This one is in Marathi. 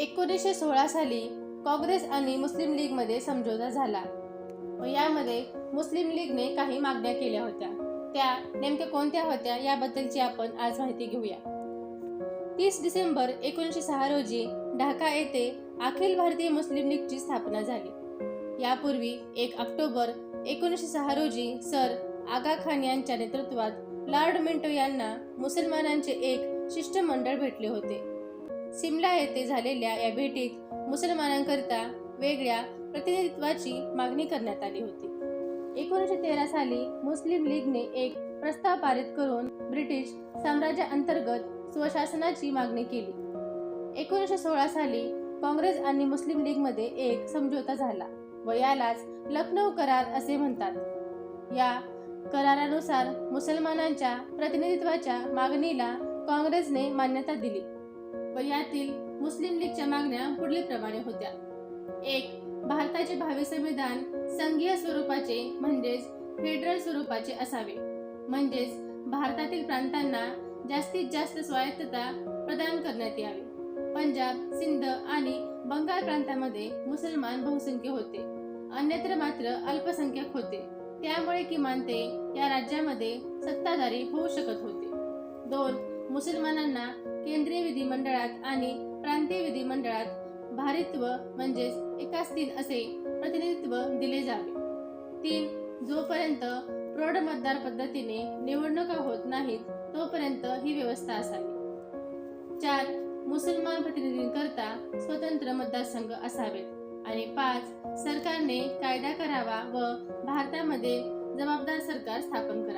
एकोणीसशे सोळा साली काँग्रेस आणि मुस्लिम लीगमध्ये समझोता झाला. व यामध्ये मुस्लिम लीगने काही मागण्या केल्या होत्या. त्या नेमक्या कोणत्या होत्या याबद्दलची आपण आज माहिती घेऊया. तीस डिसेंबर एकोणीसशे सहा रोजी ढाका येथे अखिल भारतीय मुस्लिम लीगची स्थापना झाली. यापूर्वी एक ऑक्टोबर एकोणीसशे सहा रोजी सर आगा खान यांच्या नेतृत्वात लॉर्ड मिंटो यांना मुसलमानांचे एक शिष्टमंडळ भेटले होते. सिमला येथे झालेल्या या भेटीत मुसलमानांकरिता वेगळ्या प्रतिनिधित्वाची मागणी करण्यात आली होती. एकोणीसशे तेरा साली मुस्लिम लीगने एक प्रस्ताव पारित करून ब्रिटिश साम्राज्याअंतर्गत स्वशासनाची मागणी केली. एकोणीसशे सोळा साली काँग्रेस आणि मुस्लिम लीगमध्ये एक समझोता झाला व यालाच लखनौ करार असे म्हणतात. या करारानुसार मुसलमानांच्या प्रतिनिधित्वाच्या मागणीला काँग्रेसने मान्यता दिली. व यातील मुस्लिम लीगच्या मागण्या पुढील प्रमाणे होत्या. एक भारताचे भावी संविधान संघीय स्वरूपाचे म्हणजेच फेडरल स्वरूपाचे असावे. म्हणजेच भारतातील प्रांतांना जास्तीत जास्त स्वायत्तता प्रदान करण्यात यावी. पंजाब सिंध आणि बंगाल प्रांतामध्ये मुसलमान बहुसंख्य होते. अन्यत्र मात्र अल्पसंख्याक होते. त्यामुळे किमान ते या राज्यामध्ये सत्ताधारी होऊ शकत होते. दोन मुसलमानांना केंद्रीय विधिमंडळात आणि प्रांतीय विधिमंडळात भारित्व म्हणजेच एकाच तीन असे प्रतिनिधित्व दिले जावे. तीन जोपर्यंत प्रौढ मतदार पद्धतीने निवडणुका होत नाहीत तोपर्यंत ही व्यवस्था असावी. चार मुसलमान प्रतिनिधींकरता स्वतंत्र मतदारसंघ असावेत. आणि पाच सरकारने कायदा करावा व भारतामध्ये जबाबदार सरकार स्थापन करावे.